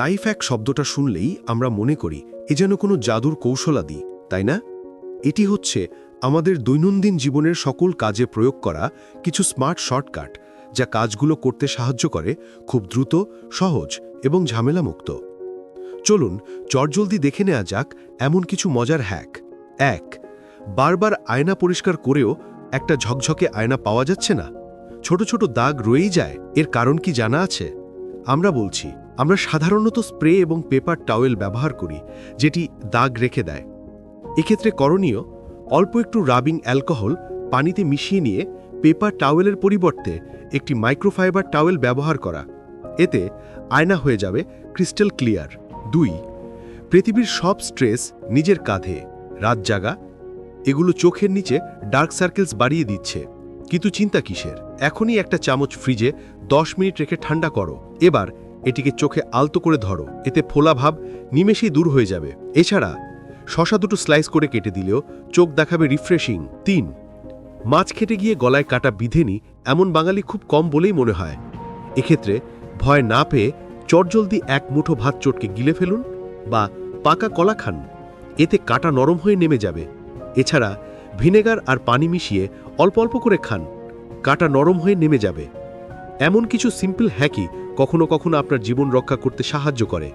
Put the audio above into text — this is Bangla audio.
লাইফ এক শব্দটা শুনলেই আমরা মনে করি, এ যেন কোনো জাদুর কৌশলাদি, তাই না? এটি হচ্ছে আমাদের দৈনন্দিন জীবনের সকল কাজে প্রয়োগ করা কিছু স্মার্ট শর্টকাট, যা কাজগুলো করতে সাহায্য করে খুব দ্রুত, সহজ এবং ঝামেলামুক্ত। চলুন, চটজলদি দেখে নেওয়া যাক এমন কিছু মজার হ্যাক। এক, বারবার আয়না পরিষ্কার করেও একটা ঝকঝকে আয়না পাওয়া যাচ্ছে না। ছোট ছোট দাগ রয়েই যায়, এর কারণ কি জানা আছে? আমরা বলছি আমরা সাধারণত স্প্রে এবং পেপার টাওয়েল ব্যবহার করি, যেটি দাগ রেখে দেয়। এক্ষেত্রে করণীয়, অল্প একটু রাবিং অ্যালকোহল পানিতে মিশিয়ে নিয়ে পেপার টাওয়েলের পরিবর্তে একটি মাইক্রোফাইবার টাওয়েল ব্যবহার করা। এতে আয়না হয়ে যাবে ক্রিস্টাল ক্লিয়ার। দুই, পৃথিবীর সব স্ট্রেস নিজের কাঁধে। রাত জাগা, এগুলো চোখের নিচে ডার্ক সার্কেলস বাড়িয়ে দিচ্ছে। কিন্তু চিন্তা কিসের? এখনই একটা চামচ ফ্রিজে 10 মিনিট রেখে ঠান্ডা করো। এবার এটিকে চোখে আলতো করে ধরো, এতে ফোলা ভাব নিমেষেই দূর হয়ে যাবে। এছাড়া, শশা দুটো স্লাইস করে কেটে দিলেও চোখ দেখাবে রিফ্রেশিং তিন, মাছ খেটে গিয়ে গলায় কাটা বিধেনি এমন বাঙালি খুব কম বলেই মনে হয়। এক্ষেত্রে, ভয় না পেয়ে চটজলদি এক মুঠো ভাত চটকে গিলে ফেলুন বা পাকা কলা খান। এতে কাটা নরম হয়ে নেমে যাবে। এছাড়া, ভিনেগার আর পানি মিশিয়ে অল্প অল্প করে খান। কাটা নরম হয়ে নেমে যাবে। এমন কিছু সিম্পল হ্যাকই কখনো কখনো আপনার জীবন রক্ষা করতে সাহায্য করে।